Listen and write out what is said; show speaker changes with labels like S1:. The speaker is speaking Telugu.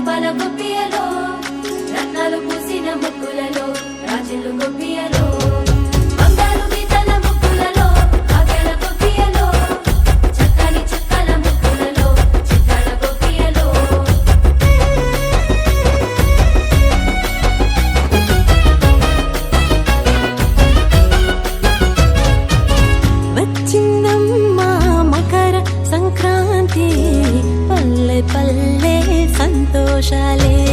S1: ముత్యాల గొప్పియలో రత్నాలు పూసిన ముక్కులలో
S2: 沙砾。